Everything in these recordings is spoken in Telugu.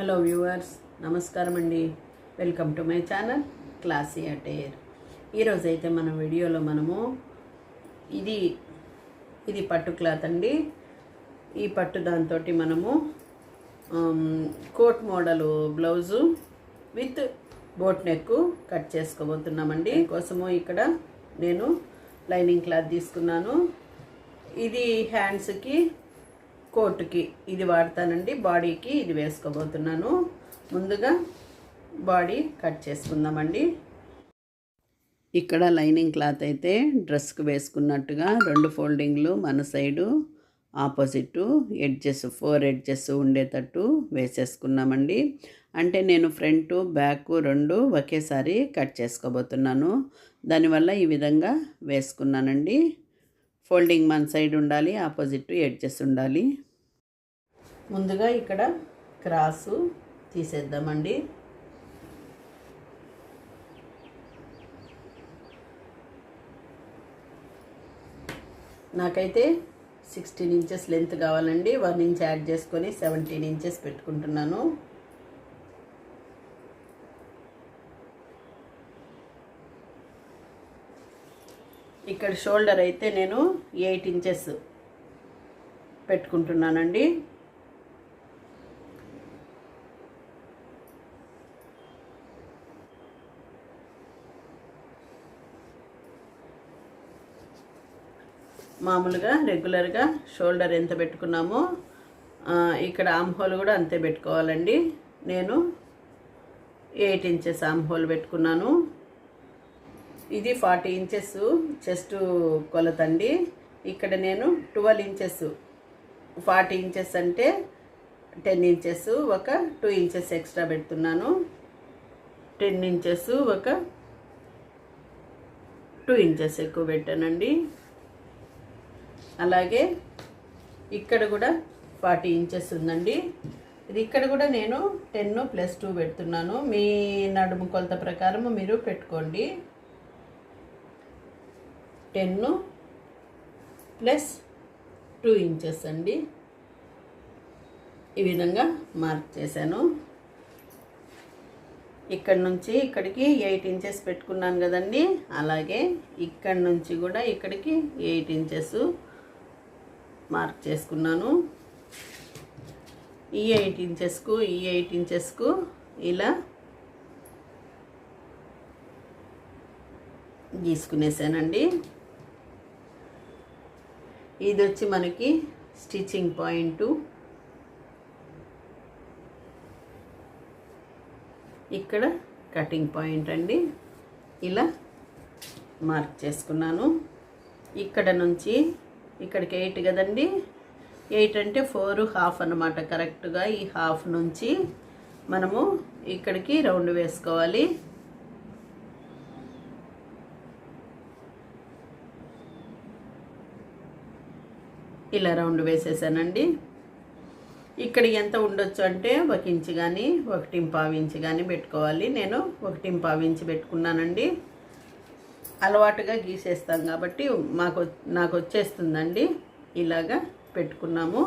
హలో వ్యూవర్స్ నమస్కారం అండి. Welcome to my channel classy attire. ఈరోజు అయితే మన వీడియోలో మనము ఇది ఇది పట్టు క్లాత్ అండి. ఈ పట్టు దాంతో మనము coat model blouse with boat neck cut చేసుకోబోతున్నామండి. కోసము ఇక్కడ నేను లైనింగ్ క్లాత్ తీసుకున్నాను. ఇది హ్యాండ్స్కి కోట్కి ఇది వాడతానండి బాడీకి ఇది వేసుకోబోతున్నాను. ముందుగా బాడీ కట్ చేసుకుందామండి. ఇక్కడ లైనింగ్ క్లాత్ అయితే డ్రెస్కి వేసుకున్నట్టుగా రెండు ఫోల్డింగ్లు మన side opposite edges four edges ఉండేటట్టు వేసేసుకున్నామండి. అంటే నేను ఫ్రంట్ బ్యాక్ రెండు ఒకేసారి కట్ చేసుకోబోతున్నాను. దానివల్ల ఈ విధంగా వేసుకున్నానండి. ఫోల్డింగ్ వన్ సైడ్ ఉండాలి ఆపోజిట్ ఎడ్జెస్ ఉండాలి. ముందుగా ఇక్కడ క్రాసు తీసేద్దామండి. నాకైతే సిక్స్టీన్ ఇంచెస్ లెంత్ కావాలండి. వన్ ఇంచ్ యాడ్ చేసుకొని సెవెంటీన్ ఇంచెస్ పెట్టుకుంటున్నాను. ఇక్కడ షోల్డర్ అయితే నేను ఎయిట్ ఇంచెస్ పెట్టుకుంటున్నానండి. మామూలుగా రెగ్యులర్గా షోల్డర్ ఎంత పెట్టుకున్నామో ఇక్కడ ఆమ్హోల్ కూడా అంతే పెట్టుకోవాలండి. నేను ఎయిట్ ఇంచెస్ ఆమ్హోల్ పెట్టుకున్నాను. ఇది ఫార్టీ ఇంచెస్ చెస్ట్ కొలత అండి. ఇక్కడ నేను ట్వెల్వ్ ఇంచెస్ ఫార్టీ ఇంచెస్ అంటే టెన్ ఇంచెస్ ఒక టూ ఇంచెస్ ఎక్స్ట్రా పెడుతున్నాను. టెన్ ఇంచెస్ ఒక టూ ఇంచెస్ ఎక్కువ పెట్టానండి. అలాగే ఇక్కడ కూడా ఫార్టీ ఇంచెస్ ఉందండి. ఇది ఇక్కడ కూడా నేను టెన్ ప్లస్ టూ పెడుతున్నాను. మీ నడుము కొలత ప్రకారం మీరు పెట్టుకోండి. టెన్ ప్లస్ టూ ఇంచెస్ అండి. ఈ విధంగా మార్క్ చేశాను. ఇక్కడ నుంచి ఇక్కడికి ఎయిట్ ఇంచెస్ పెట్టుకున్నాను కదండి. అలాగే ఇక్కడ నుంచి కూడా ఇక్కడికి ఎయిట్ ఇంచెస్ మార్క్ చేసుకున్నాను. ఈ ఎయిట్ ఇంచెస్కు ఈ ఎయిట్ ఇంచెస్కు ఇలా గీసుకునేసానండి. ఇది వచ్చి మనకి స్టిచ్చింగ్ పాయింట్. ఇక్కడ కటింగ్ పాయింట్ అండి. ఇలా మార్క్ చేసుకున్నాను. ఇక్కడ నుంచి ఇక్కడికి ఎయిట్ కదండి. ఎయిట్ అంటే ఫోర్ హాఫ్ అన్నమాట. కరెక్ట్గా ఈ హాఫ్ నుంచి మనము ఇక్కడికి రౌండ్ వేసుకోవాలి. ఇలా రౌండ్ వేసేసానండి. ఇక్కడ ఎంత ఉండొచ్చు అంటే ఒక ఇంచు కానీ ఒకటి పావు ఇంచు కానీ పెట్టుకోవాలి. నేను ఒకటి పావు ఇంచు పెట్టుకున్నానండి. అలవాటుగా గీసేస్తాం కాబట్టి మాకు నాకు వచ్చేస్తుందండి ఇలాగా పెట్టుకున్నాము.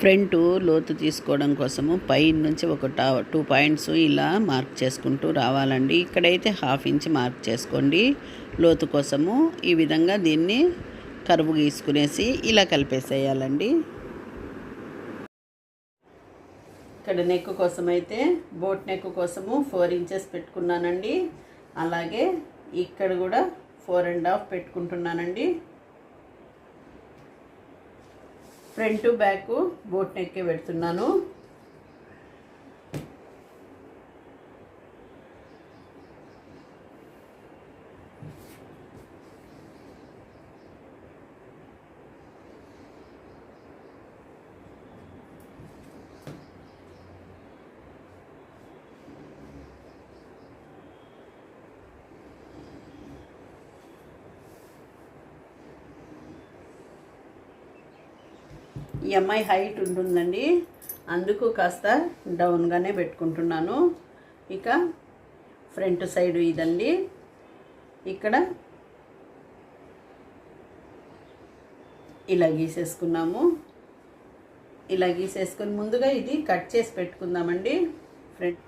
ఫ్రంట్ లోతు తీసుకోవడం కోసము పై నుంచి ఒక టా టూ పాయింట్స్ ఇలా మార్క్ చేసుకుంటూ రావాలండి. ఇక్కడైతే హాఫ్ ఇంచ్ మార్క్ చేసుకోండి. లోతు కోసము ఈ విధంగా దీన్ని కరువు గీసుకునేసి ఇలా కలిపేసేయాలండి. ఇక్కడ నెక్ కోసం అయితే బోట్ నెక్ కోసము ఫోర్ ఇంచెస్ పెట్టుకున్నానండి. అలాగే ఇక్కడ కూడా ఫోర్ అండ్ హాఫ్ పెట్టుకుంటున్నానండి. ఫ్రంట్ బ్యాక్ బోట్ నెక్కే పెడుతున్నాను. అమ్మాయి హైట్ ఉంటుందండి. అందుకు కాస్త డౌన్గానే పెట్టుకుంటున్నాను. ఇక ఫ్రంట్ సైడ్ ఇదండి. ఇక్కడ ఇలా గీసేసుకున్నాము. ఇలా గీసేసుకొని ముందుగా ఇది కట్ చేసి పెట్టుకుందామండి. ఫ్రంట్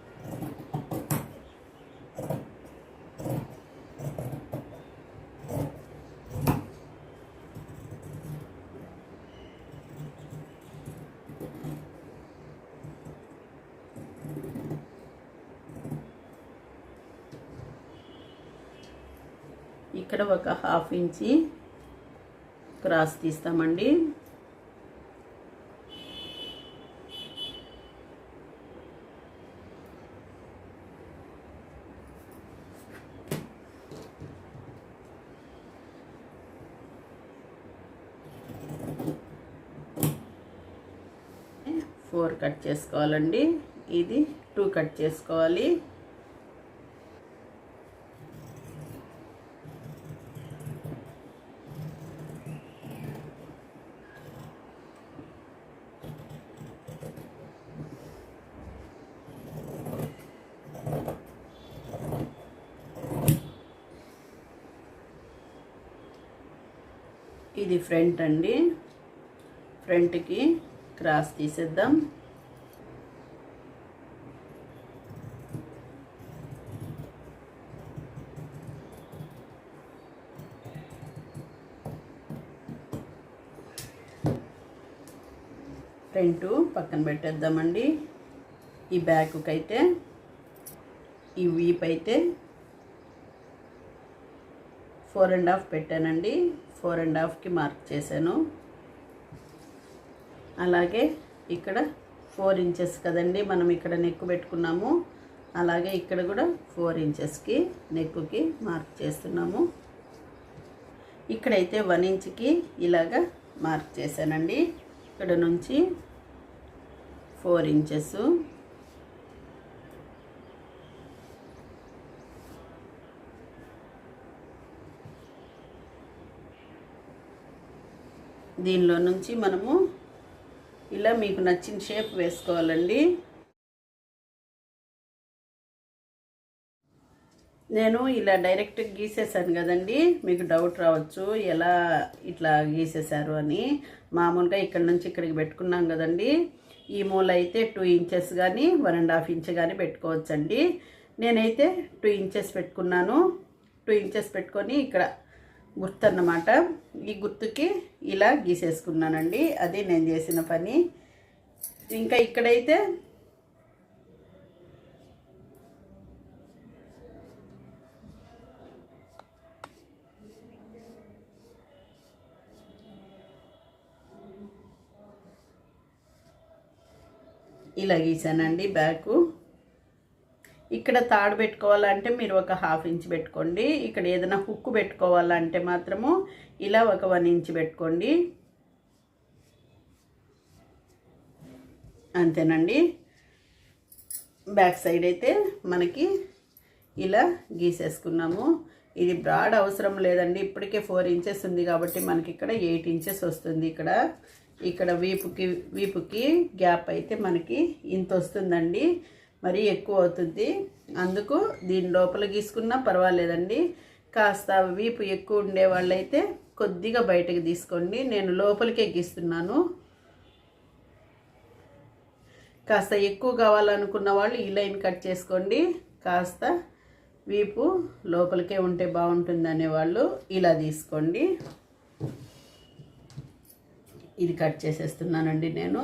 ఇక్కడ చూపించి క్రాస్ తీస్తామండి. ఫోర్ కట్ చేసుకోవాలండి. ఇది టూ కట్ చేసుకోవాలి ఇది ఫ్రంట్ అండి. ఫ్రంట్కి క్రాస్ తీసేద్దాం. ఫ్రంట్ పక్కన పెట్టేద్దామండి. ఈ బ్యాక్కి అయితే ఈ వీప్ అయితే ఫోర్ అండ్ హాఫ్ పెట్టానండి. ఫోర్ అండ్ హాఫ్కి మార్క్ చేశాను. అలాగే ఇక్కడ ఫోర్ ఇంచెస్ కదండి మనం ఇక్కడ నెక్ పెట్టుకున్నాము. అలాగే ఇక్కడ కూడా ఫోర్ ఇంచెస్కి నెక్కుకి మార్క్ చేస్తున్నాము. ఇక్కడైతే వన్ ఇంచ్కి ఇలాగా మార్క్ చేశానండి. ఇక్కడ నుంచి ఫోర్ ఇంచెస్ దీనిలో నుంచి మనము ఇలా మీకు నచ్చిన షేప్ వేసుకోవాలండి. నేను ఇలా డైరెక్ట్ గీసేసాను కదండి. మీకు డౌట్ రావచ్చు ఎలా ఇట్లా గీసేశారు అని. మామూలుగా ఇక్కడ నుంచి ఇక్కడికి పెట్టుకున్నాం కదండి. ఈ మూల అయితే టూ ఇంచెస్ కానీ వన్ అండ్ హాఫ్ ఇంచ్ కానీ పెట్టుకోవచ్చండి. నేనైతే టూ ఇంచెస్ పెట్టుకున్నాను. టూ ఇంచెస్ పెట్టుకొని ఇక్కడ గుర్తు అన్నమాట ఈ గుర్తుకి ఇలా గీసేసుకున్నానండి. అది నేను చేసిన పని. ఇంకా ఇక్కడైతే ఇలా గీసానండి బ్యాకు. ఇక్కడ తాడు పెట్టుకోవాలంటే మీరు ఒక హాఫ్ ఇంచ్ పెట్టుకోండి. ఇక్కడ ఏదైనా హుక్ పెట్టుకోవాలంటే మాత్రము ఇలా ఒక వన్ ఇంచ్ పెట్టుకోండి. అంతేనండి. బ్యాక్ సైడ్ అయితే మనకి ఇలా గీసేసుకున్నాము. ఇది బ్రాడ్ అవసరం లేదండి. ఇప్పటికే ఫోర్ ఇంచెస్ ఉంది కాబట్టి మనకి ఇక్కడ ఎయిట్ ఇంచెస్ వస్తుంది ఇక్కడ. ఇక్కడ వీపుకి వీపుకి గ్యాప్ అయితే మనకి ఇంత వస్తుందండి. మరీ ఎక్కువ అవుతుంది. అందుకు దీని లోపల గీసుకున్నా పర్వాలేదండి. కాస్త వీపు ఎక్కువ ఉండే వాళ్ళైతే కొద్దిగా బయటకు తీసుకోండి. నేను లోపలికే గీస్తున్నాను. కాస్త ఎక్కువ కావాలనుకున్న వాళ్ళు ఈ లైన్ కట్ చేసుకోండి. కాస్త వీపు లోపలికే ఉంటే బాగుంటుంది అనేవాళ్ళు ఇలా తీసుకోండి. ఇది కట్ చేసేస్తున్నానండి నేను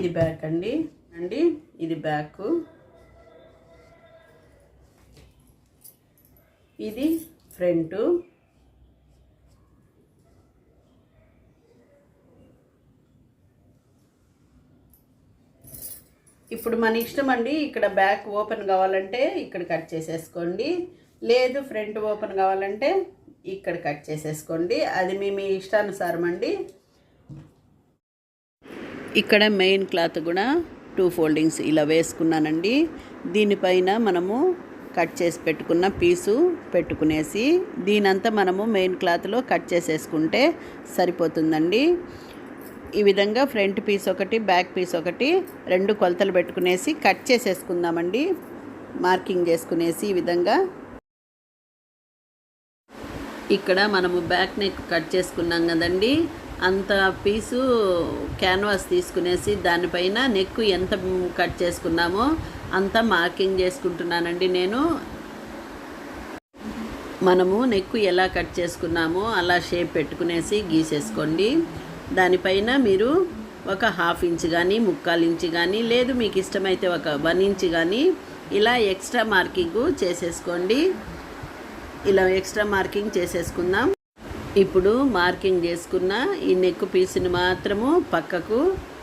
ఇది బ్యాక్ అండి. అండి ఇది బ్యాక్. ఇది ఫ్రంట్. ఇప్పుడు మన ఇష్టం అండి ఇక్కడ బ్యాక్ ఓపెన్ కావాలంటే ఇక్కడ కట్ చేసేసుకోండి. లేదు ఫ్రంట్ ఓపెన్ కావాలంటే ఇక్కడ కట్ చేసేసుకోండి. అది మీ మీ ఇష్టానుసారం అండి. ఇక్కడ మెయిన్ క్లాత్ కూడా టూ ఫోల్డింగ్స్ ఇలా వేసుకున్నానండి. దీనిపైన మనము కట్ చేసి పెట్టుకున్న పీసు పెట్టుకునేసి దీనంతా మనము మెయిన్ క్లాత్లో కట్ చేసేసుకుంటే సరిపోతుందండి. ఈ విధంగా ఫ్రంట్ పీస్ ఒకటి బ్యాక్ పీస్ ఒకటి రెండు కొలతలు పెట్టుకునేసి కట్ చేసేసుకుందామండి. మార్కింగ్ చేసుకునేసి ఈ విధంగా. ఇక్కడ మనము బ్యాక్ నెక్ కట్ చేసుకున్నాం కదండి. అంత పీసు క్యాన్వాస్ తీసుకునేసి దానిపైన నెక్ ఎంత కట్ చేసుకున్నామో అంత మార్కింగ్ చేసుకుంటున్నానండి నేను. మనము నెక్ ఎలా కట్ చేసుకున్నామో అలా షేప్ పెట్టుకునేసి గీసేసుకోండి. దానిపైన మీరు ఒక హాఫ్ ఇంచ్ కానీ ముక్కాలు ఇంచ్ కానీ లేదు మీకు ఇష్టమైతే ఒక వన్ ఇంచ్ కానీ ఇలా ఎక్స్ట్రా మార్కింగ్ చేసేసుకోండి. ఇలా ఎక్స్ట్రా మార్కింగ్ చేసేసుకుందాం. ఇప్పుడు మార్కింగ్ చేసుకున్న ఈ నెక్ పీస్ని మాత్రము పక్కకు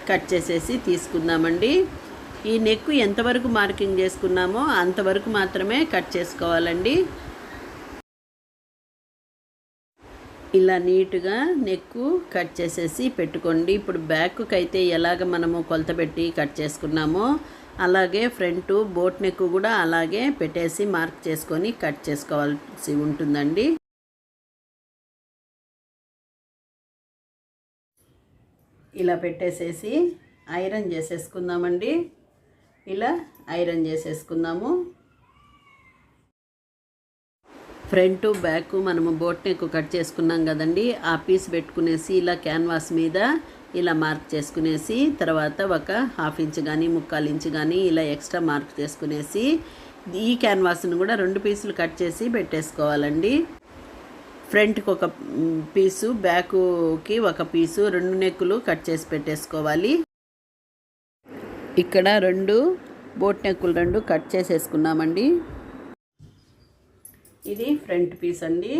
కట్ చేసేసి తీసుకుందామండి. ఈ నెక్ ఎంతవరకు మార్కింగ్ చేసుకున్నామో అంతవరకు మాత్రమే కట్ చేసుకోవాలండి. ఇలా నీట్గా నెక్కు కట్ చేసేసి పెట్టుకోండి. ఇప్పుడు బ్యాక్కి అయితే ఎలాగ మనము కొలత పెట్టి కట్ చేసుకున్నామో అలాగే ఫ్రంట్ బోట్ నెక్ కూడా అలాగే పెట్టేసి మార్క్ చేసుకొని కట్ చేసుకోవాల్సి ఉంటుందండి. ఇలా పెట్టేసేసి ఐరన్ చేసేసుకుందామండి. ఇలా ఐరన్ చేసేసుకుందాము. ఫ్రంట్ బ్యాక్ మనము బోట్ నెక్ కట్ చేసుకున్నాం కదండి. ఆ పీస్ పెట్టుకునేసి ఇలా క్యాన్వాస్ మీద ఇలా మార్క్ చేసుకునేసి తర్వాత ఒక హాఫ్ ఇంచ్ కానీ ముక్కాలు ఇంచ్ కానీ ఇలా ఎక్స్ట్రా మార్క్ చేసుకునేసి ఈ క్యాన్వాస్ను కూడా రెండు పీసులు కట్ చేసి పెట్టేసుకోవాలండి. ఫ్రంట్కి ఒక పీసు బ్యాకుకి ఒక పీసు రెండు నెక్కులు కట్ చేసి పెట్టేసుకోవాలి. ఇక్కడ రెండు బోట్ నెక్కులు రెండు కట్ చేసేసుకున్నామండి. ఇది ఫ్రంట్ పీస్ అండి.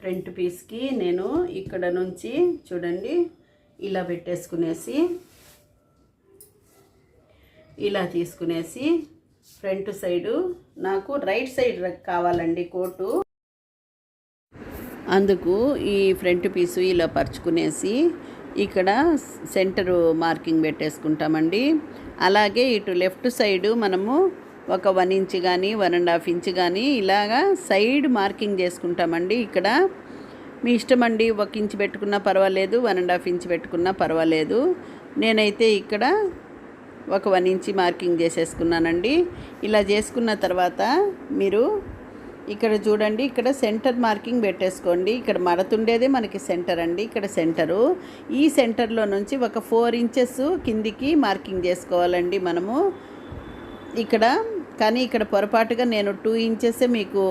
ఫ్రంట్ పీస్కి నేను ఇక్కడ నుంచి చూడండి ఇలా పెట్టేసుకునేసి ఇలా తీసుకునేసి ఫ్రంట్ సైడు నాకు రైట్ సైడ్ కావాలండి కోటు. అందుకు ఈ ఫ్రంట్ పీసు ఇలా పరుచుకునేసి ఇక్కడ సెంటరు మార్కింగ్ పెట్టేసుకుంటామండి. అలాగే ఇటు లెఫ్ట్ సైడు మనము ఒక వన్ ఇంచ్ కానీ వన్ అండ్ హాఫ్ ఇంచ్ కానీ ఇలాగా సైడ్ మార్కింగ్ చేసుకుంటామండి. ఇక్కడ మీ ఇష్టం అండి ఒక ఇంచ్ పెట్టుకున్నా పర్వాలేదు వన్ అండ్ హాఫ్ ఇంచ్ పెట్టుకున్నా పర్వాలేదు. నేనైతే ఇక్కడ ఒక వన్ ఇంచ్ మార్కింగ్ చేసేసుకున్నానండి. ఇలా చేసుకున్న తర్వాత మీరు ఇక్కడ చూడండి ఇక్కడ సెంటర్ మార్కింగ్ పెట్టేసుకోండి. ఇక్కడ మడతుండేదే మనకి సెంటర్ అండి ఇక్కడ సెంటరు. ఈ సెంటర్లో నుంచి ఒక ఫోర్ ఇంచెస్ కిందికి మార్కింగ్ చేసుకోవాలండి మనము. ఇక్కడ కానీ ఇక్కడ పొరపాటుగా నేను టూ ఇంచెస్ మీకు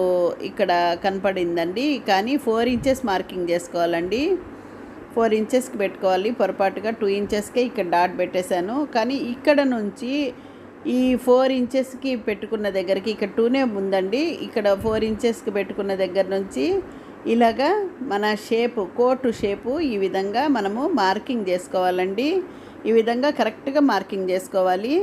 ఇక్కడ కనపడిందండి కానీ ఫోర్ ఇంచెస్ మార్కింగ్ చేసుకోవాలండి. ఫోర్ ఇంచెస్కి పెట్టుకోవాలి పొరపాటుగా టూ ఇంచెస్కే ఇక్కడ డాట్ పెట్టేశాను. కానీ ఇక్కడ నుంచి ఈ ఫోర్ ఇంచెస్కి పెట్టుకున్న దగ్గరికి ఇక్కడ టూనే ఉందండి ఇక్కడ ఫోర్ ఇంచెస్కి పెట్టుకున్న దగ్గర నుంచి ఇలాగా మన షేపు కోటు షేపు ఈ విధంగా మనము మార్కింగ్ చేసుకోవాలండి. ఈ విధంగా కరెక్ట్గా మార్కింగ్ చేసుకోవాలి.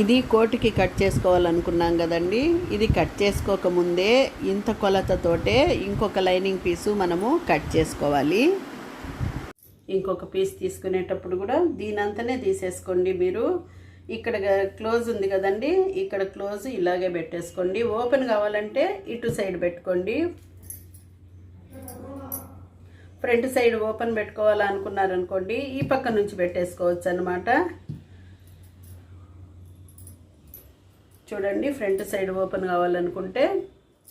ఇది కోటుకి కట్ చేసుకోవాలనుకున్నాం కదండి. ఇది కట్ చేసుకోకముందే ఇంత కొలతతోటే ఇంకొక లైనింగ్ పీసు మనము కట్ చేసుకోవాలి. ఇంకొక పీస్ తీసుకునేటప్పుడు కూడా దీనంతనే తీసేసుకోండి మీరు. ఇక్కడ క్లోజ్ ఉంది కదండి ఇక్కడ క్లోజ్ ఇలాగే పెట్టేసుకోండి. ఓపెన్ కావాలంటే ఇటు సైడ్ పెట్టుకోండి. ఫ్రంట్ సైడ్ ఓపెన్ పెట్టుకోవాలనుకున్నారనుకోండి ఈ పక్క నుంచి పెట్టేసుకోవచ్చు అనమాట చూడండి ఫ్రంట్ సైడ్ ఓపెన్ కావాలనుకుంటే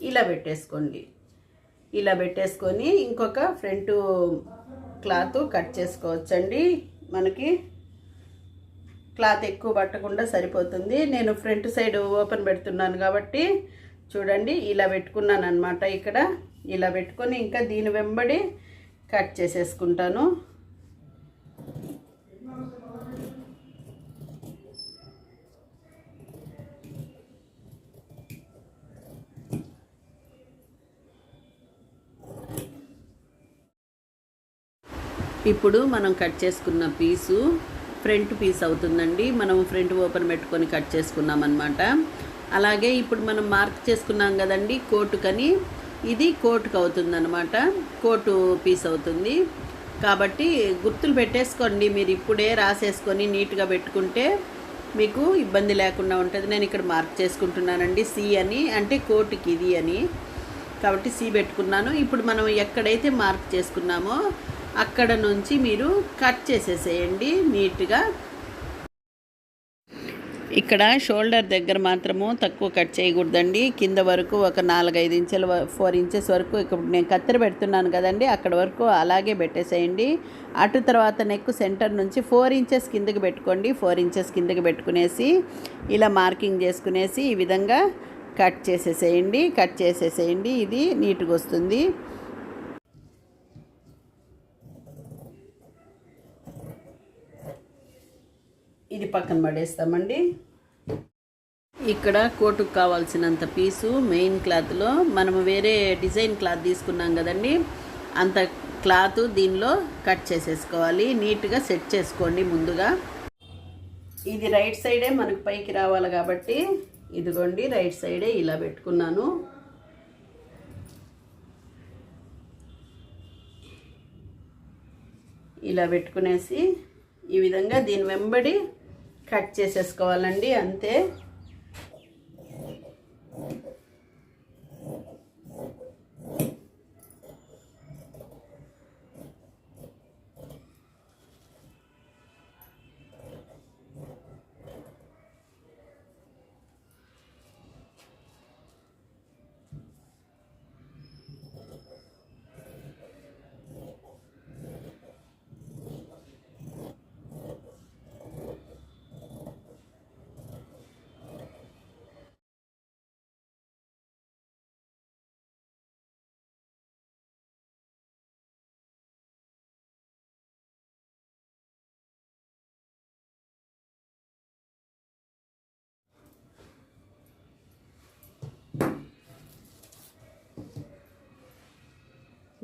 ఇలా పెట్టేసుకోండి. ఇలా పెట్టేసుకొని ఇంకొక ఫ్రంట్ క్లాత్ కట్ చేసుకోవచ్చండి. మనకి క్లాత్ ఎక్కువ పట్టకుండా సరిపోతుంది. నేను ఫ్రంట్ సైడ్ ఓపెన్ పెడుతున్నాను కాబట్టి చూడండి ఇలా పెట్టుకున్నాను అనమాట ఇక్కడ. ఇలా పెట్టుకొని ఇంకా దీని వెంబడి కట్ చేసేసుకుంటాను. ఇప్పుడు మనం కట్ చేసుకున్న పీసు ఫ్రంట్ పీస్ అవుతుందండి. మనం ఫ్రంట్ ఓపెన్ పెట్టుకొని కట్ చేసుకున్నాం అనమాట అలాగే ఇప్పుడు మనం మార్క్ చేసుకున్నాం కదండి కోటుకని. ఇది కోటుకు అవుతుందన్నమాట. కోటు పీస్ అవుతుంది. కాబట్టి గుర్తులు పెట్టేసుకోండి. మీరు ఇప్పుడే రాసేసుకొని నీట్గా పెట్టుకుంటే మీకు ఇబ్బంది లేకుండా ఉంటుంది. నేను ఇక్కడ మార్క్ చేసుకుంటున్నానండి. సి అని అంటే కోటుకి ఇది అని. కాబట్టి సి పెట్టుకున్నాను. ఇప్పుడు మనం ఎక్కడైతే మార్క్ చేసుకున్నామో అక్కడ నుంచి మీరు కట్ చేసేసేయండి నీట్గా. ఇక్కడ షోల్డర్ దగ్గర మాత్రము తక్కువ కట్ చేయకూడదండి. కింద వరకు ఒక నాలుగైదు ఇంచెల ఫోర్ ఇంచెస్ వరకు ఇక్కడ నేను కత్తెర పెడుతున్నాను కదండి అక్కడ వరకు అలాగే పెట్టేసేయండి. అటు తర్వాత నెక్ సెంటర్ నుంచి ఫోర్ ఇంచెస్ కిందకి పెట్టుకోండి. ఫోర్ ఇంచెస్ కిందకి పెట్టుకునేసి ఇలా మార్కింగ్ చేసుకునేసి ఈ విధంగా కట్ చేసేసేయండి. కట్ చేసేసేయండి. ఇది నీట్గా వస్తుంది. ఇది పక్కన పడేస్తామండి. ఇక్కడ కోటుకు కావాల్సినంత పీసు మెయిన్ క్లాత్లో మనం వేరే డిజైన్ క్లాత్ తీసుకున్నాం కదండి. అంత క్లాత్ దీనిలో కట్ చేసేసుకోవాలి. నీట్గా సెట్ చేసుకోండి ముందుగా. ఇది రైట్ సైడే మనకు పైకి రావాలి కాబట్టి ఇదిగోండి రైట్ సైడే ఇలా పెట్టుకున్నాను. ఇలా పెట్టుకునేసి ఈ విధంగా దీని వెంబడి కట్ చేసేసుకోవాలండి అంతే.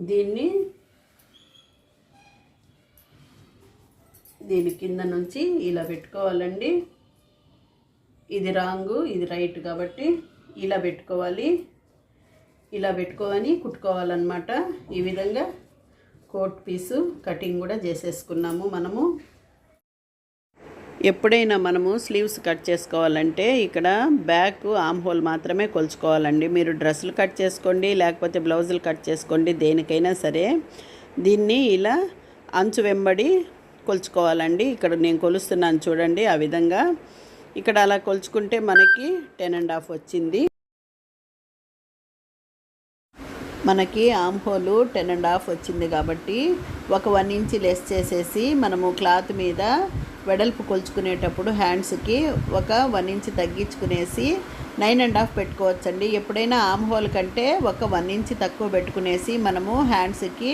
దీన్ని దీని కింద నుంచి ఇలా పెట్టుకోవాలండి. ఇది రాంగు ఇది రైట్ కాబట్టి ఇలా పెట్టుకోవాలి. ఇలా పెట్టుకోవని కుట్టుకోవాలన్నమాట. ఈ విధంగా కోట్ పీసు కటింగ్ కూడా చేసేసుకున్నాము మనము. ఎప్పుడైనా మనము స్లీవ్స్ కట్ చేసుకోవాలంటే ఇక్కడ బ్యాక్ ఆమ్ హోల్ మాత్రమే కొలుచుకోవాలండి. మీరు డ్రెస్సులు కట్ చేసుకోండి లేకపోతే బ్లౌజులు కట్ చేసుకోండి దేనికైనా సరే దీన్ని ఇలా అంచు వెంబడి కొలుచుకోవాలండి. ఇక్కడ నేను కొలుస్తున్నాను చూడండి ఆ విధంగా. ఇక్కడ అలా కొలుచుకుంటే మనకి టెన్ అండ్ హాఫ్ వచ్చింది. మనకి arm hole ten and half వచ్చింది కాబట్టి ఒక వన్ ఇంచ్ లెస్ చేసేసి మనము క్లాత్ మీద వెడల్పు కొలుచుకునేటప్పుడు హ్యాండ్స్కి ఒక వన్ ఇంచ్ తగ్గించుకునేసి నైన్ అండ్ హాఫ్ పెట్టుకోవచ్చండి. ఎప్పుడైనా ఆమ్ హోల్ కంటే ఒక వన్ ఇంచ్ తక్కువ పెట్టుకునేసి మనము హ్యాండ్స్కి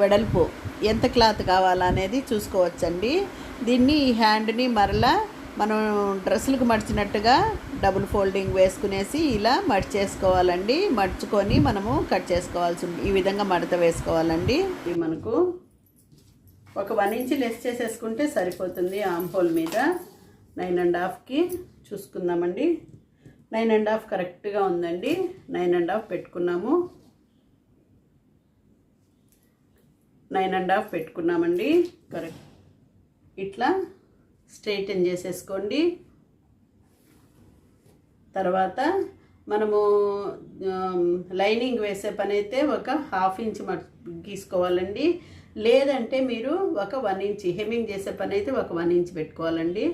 వెడల్పు ఎంత క్లాత్ కావాలనేది చూసుకోవచ్చండి. దీన్ని ఈ హ్యాండ్ని మరలా మనం డ్రెస్సులకు మడిచినట్టుగా డబుల్ ఫోల్డింగ్ వేసుకునేసి ఇలా మడిచేసుకోవాలండి. మడుచుకొని మనము కట్ చేసుకోవాల్సి ఉంది ఈ విధంగా మడత వేసుకోవాలండి. ఇది మనకు ఒక వన్ ఇంచ్ లెస్ చేసేసుకుంటే సరిపోతుంది ఆమ్ హోల్ మీద. నైన్ అండ్ హాఫ్కి చూసుకుందామండి. నైన్ అండ్ హాఫ్ కరెక్ట్గా ఉందండి. నైన్ అండ్ హాఫ్ పెట్టుకున్నాము. నైన్ అండ్ హాఫ్ పెట్టుకున్నామండి. కరెక్ట్ ఇట్లా స్ట్రైటన్ చేసేసుకోండి. తర్వాత మనము um, లైనింగ్ వేసే పని అయితే ఒక హాఫ్ ఇంచ్ గీసుకోవాలండి. లేదంటే మీరు ఒక వన్ ఇంచ్ హెమ్మింగ్ చేసే పని అయితే ఒక వన్ ఇంచ్ పెట్టుకోవాలండి.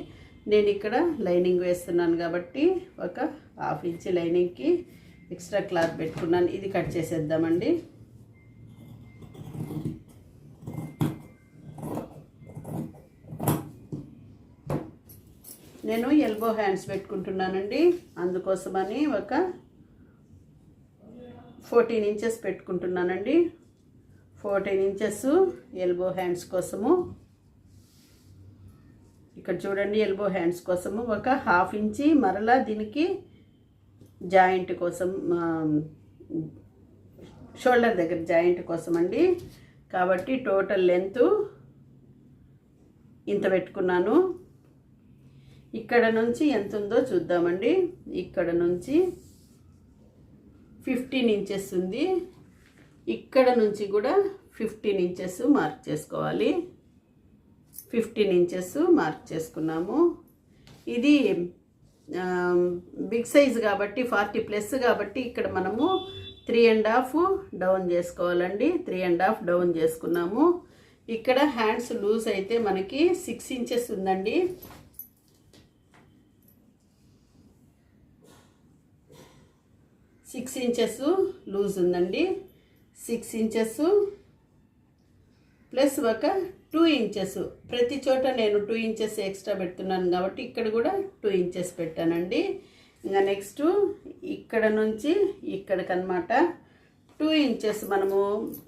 నేను ఇక్కడ లైనింగ్ వేస్తున్నాను కాబట్టి ఒక హాఫ్ ఇంచ్ లైనింగ్కి ఎక్స్ట్రా క్లాత్ పెట్టుకున్నాను. ఇది కట్ చేసేద్దామండి. నేను ఎల్బో హ్యాండ్స్ పెట్టుకుంటున్నానండి. అందుకోసమని ఒక ఫోర్టీన్ ఇంచెస్ పెట్టుకుంటున్నానండి. ఫోర్టీన్ ఇంచెస్ ఎల్బో హ్యాండ్స్ కోసము. ఇక్కడ చూడండి ఎల్బో హ్యాండ్స్ కోసము. ఒక హాఫ్ ఇంచి మరలా దీనికి జాయింట్ కోసం షోల్డర్ దగ్గర జాయింట్ కోసం అండి కాబట్టి టోటల్ లెంత్ ఇంత పెట్టుకున్నాను. ఇక్కడ నుంచి ఎంత ఉందో చూద్దామండి. ఇక్కడ నుంచి ఫిఫ్టీన్ ఇంచెస్ ఉంది. ఇక్కడ నుంచి కూడా ఫిఫ్టీన్ ఇంచెస్ మార్క్ చేసుకోవాలి. ఫిఫ్టీన్ ఇంచెస్ మార్క్ చేసుకున్నాము. ఇది బిగ్ సైజ్ కాబట్టి ఫార్టీ ప్లస్ కాబట్టి ఇక్కడ మనము త్రీ అండ్ హాఫ్ డౌన్ చేసుకోవాలండి. త్రీ అండ్ హాఫ్ డౌన్ చేసుకున్నాము. ఇక్కడ హ్యాండ్స్ లూజ్ అయితే మనకి సిక్స్ ఇంచెస్ ఉందండి. సిక్స్ ఇంచెస్ లూజ్ ఉందండి. సిక్స్ ఇంచెస్ ప్లస్ ఒక టూ ఇంచెస్ ప్రతి చోట నేను టూ ఇంచెస్ ఎక్స్ట్రా పెడుతున్నాను కాబట్టి ఇక్కడ కూడా టూ ఇంచెస్ పెట్టానండి. ఇంకా నెక్స్ట్ ఇక్కడ నుంచి ఇక్కడికన్నమాట టూ ఇంచెస్ మనము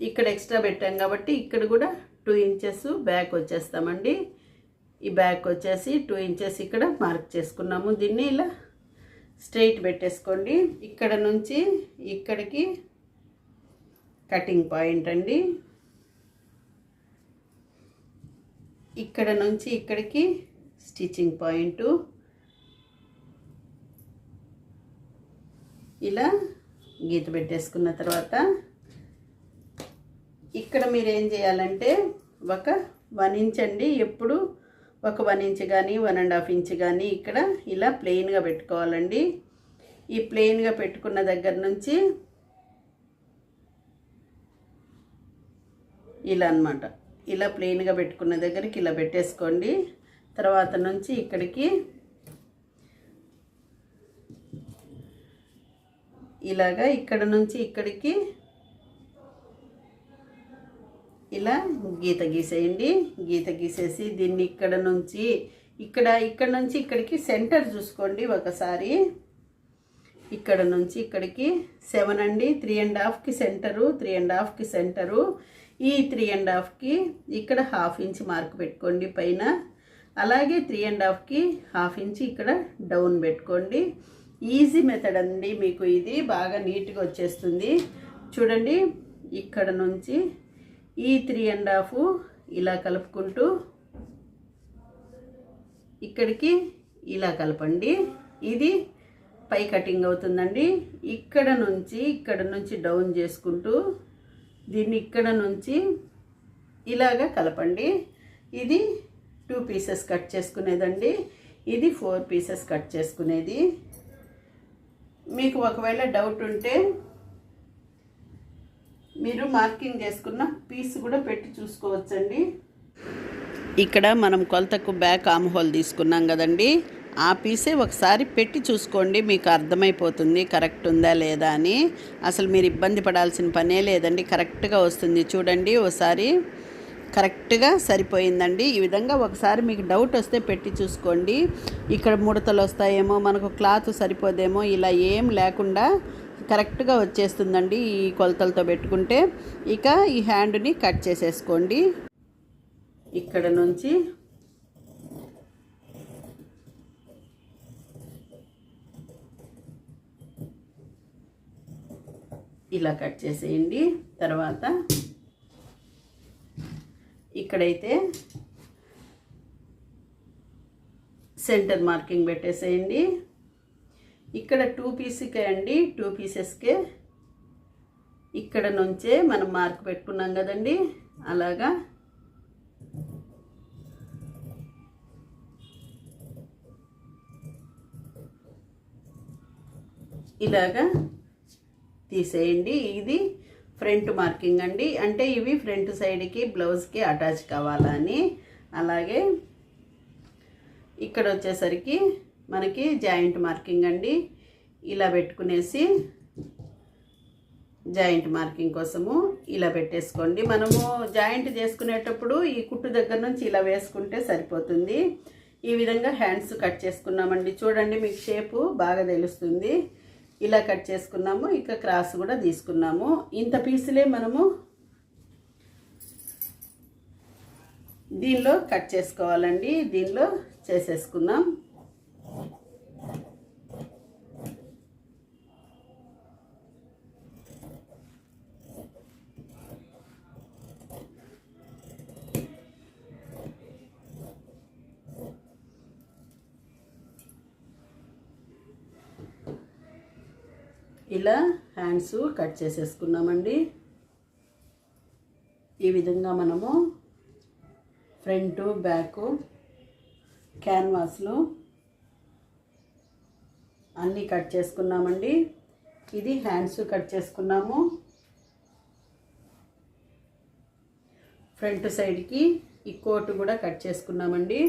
ఇక్కడ ఎక్స్ట్రా పెట్టాం కాబట్టి ఇక్కడ కూడా టూ ఇంచెస్ బ్యాక్ వచ్చేస్తామండి. ఈ బ్యాక్ వచ్చేసి టూ ఇంచెస్ ఇక్కడ మార్క్ చేసుకున్నాము. దీన్ని ఇలా స్ట్రైట్ పెట్టేసుకోండి. ఇక్కడ నుంచి ఇక్కడికి కటింగ్ పాయింట్ అండి. ఇక్కడ నుంచి ఇక్కడికి స్టిచ్చింగ్ పాయింట్. ఇలా గీత పెట్టేసుకున్న తర్వాత ఇక్కడ మీరు ఏం చేయాలంటే ఒక వన్ ఇంచ్ అండి. ఎప్పుడు ఒక వన్ ఇంచ్ కానీ వన్ అండ్ హాఫ్ ఇంచ్ కానీ ఇక్కడ ఇలా ప్లెయిన్గా పెట్టుకోవాలండి. ఈ ప్లెయిన్గా పెట్టుకున్న దగ్గర నుంచి ఇలా అన్నమాట. ఇలా ప్లెయిన్గా పెట్టుకున్న దగ్గరికి ఇలా పెట్టేసుకోండి. తర్వాత నుంచి ఇక్కడికి ఇలాగా ఇక్కడ నుంచి ఇక్కడికి ఇలా గీత గీసేయండి. గీత గీసేసి దీన్ని ఇక్కడ నుంచి ఇక్కడ ఇక్కడ నుంచి ఇక్కడికి సెంటర్ చూసుకోండి ఒకసారి. ఇక్కడ నుంచి ఇక్కడికి సెవెన్ అండి. త్రీ అండ్ హాఫ్కి సెంటరు త్రీ అండ్ హాఫ్కి సెంటరు ఈ త్రీ అండ్ హాఫ్కి ఇక్కడ హాఫ్ ఇంచ్ మార్క్ పెట్టుకోండి పైన. అలాగే త్రీ అండ్ హాఫ్కి హాఫ్ ఇంచ్ ఇక్కడ డౌన్ పెట్టుకోండి. ఈజీ మెథడ్ అండి మీకు ఇది బాగా నీట్గా వచ్చేస్తుంది. చూడండి ఇక్కడ నుంచి ఈ త్రీ అండ్ హాఫ్ ఇలా కలుపుకుంటూ ఇక్కడికి ఇలా కలపండి. ఇది పై కటింగ్ అవుతుందండి. ఇక్కడ నుంచి ఇక్కడ నుంచి డౌన్ చేసుకుంటూ దీన్ని ఇక్కడ నుంచి ఇలాగా కలపండి. ఇది టూ పీసెస్ కట్ చేసుకునేదండి. ఇది ఫోర్ పీసెస్ కట్ చేసుకునేది. మీకు ఒకవేళ డౌట్ ఉంటే మీరు మార్కింగ్ చేసుకున్న పీస్ కూడా పెట్టి చూసుకోవచ్చండి. ఇక్కడ మనం కొలతకు బ్యాక్ ఆమ్హోల్ తీసుకున్నాం కదండి. ఆ పీసే ఒకసారి పెట్టి చూసుకోండి మీకు అర్థమైపోతుంది కరెక్ట్ ఉందా లేదా అని. అసలు మీరు ఇబ్బంది పడాల్సిన పనే లేదండి కరెక్ట్గా వస్తుంది. చూడండి ఒకసారి కరెక్ట్గా సరిపోయిందండి. ఈ విధంగా ఒకసారి మీకు డౌట్ వస్తే పెట్టి చూసుకోండి. ఇక్కడ ముడతలు వస్తాయేమో మనకు క్లాత్ సరిపోదేమో ఇలా ఏం లేకుండా కరెక్ట్గా వచ్చేస్తుందండి ఈ కొలతలతో పెట్టుకుంటే. ఇక ఈ హ్యాండ్ని కట్ చేసేసుకోండి. ఇక్కడ నుంచి ఇలా కట్ చేసేయండి. తర్వాత ఇక్కడైతే సెంటర్ మార్కింగ్ పెట్టేసేయండి. ఇక్కడ టూ పీస్కే అండి టూ పీసెస్కే. ఇక్కడ నుంచే మనం మార్క్ పెట్టుకున్నాం కదండి. అలాగా. ఇలాగా తీసేయండి. ఇది ఫ్రంట్ మార్కింగ్ అండి. అంటే ఇవి ఫ్రంట్ సైడ్కి బ్లౌజ్కి అటాచ్ కావాలని. అలాగే ఇక్కడ వచ్చేసరికి మనకి జాయింట్ మార్కింగ్ అండి. ఇలా పెట్టుకునేసి జాయింట్ మార్కింగ్ కోసము ఇలా పెట్టేసుకోండి. మనము జాయింట్ చేసుకునేటప్పుడు ఈ కుట్టు దగ్గర నుంచి ఇలా వేసుకుంటే సరిపోతుంది. ఈ విధంగా హ్యాండ్స్ కట్ చేసుకున్నామండి. చూడండి మీకు షేపు బాగా తెలుస్తుంది. ఇలా కట్ చేసుకున్నాము ఇక క్రాస్ కూడా తీసుకున్నాము. ఇంత పీసులే మనము దీనిలో కట్ చేసుకోవాలండి దీనిలో చేసేసుకుందాం. ఇలా హ్యాండ్స్ కట్ చేసేసుకున్నామండి. ఈ విధంగా మనము ఫ్రంట్ బ్యాక్ క్యాన్వాస్లు అన్నీ కట్ చేసుకున్నామండి. ఇది హ్యాండ్స్ కట్ చేసుకున్నాము. ఫ్రంట్ సైడ్కి ఈ కోట్ కూడా కట్ చేసుకున్నామండి.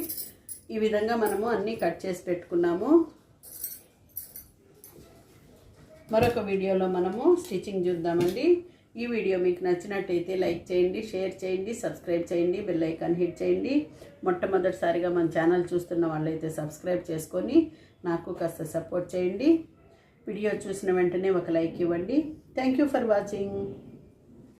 ఈ విధంగా మనము అన్నీ కట్ చేసి పెట్టుకున్నాము. మరొక వీడియోలో మనము స్టిచ్చింగ్ చూద్దామండి. ఈ వీడియో మీకు నచ్చినట్టయితే లైక్ చేయండి షేర్ చేయండి సబ్స్క్రైబ్ చేయండి బెల్ ఐకాన్ హిట్ చేయండి. మొట్టమొదటిసారిగా మన ఛానల్ చూస్తున్న వాళ్ళైతే సబ్స్క్రైబ్ చేసుకొని నాకు కాస్త సపోర్ట్ చేయండి. వీడియో చూసిన వెంటనే ఒక లైక్ ఇవ్వండి. Thank you for watching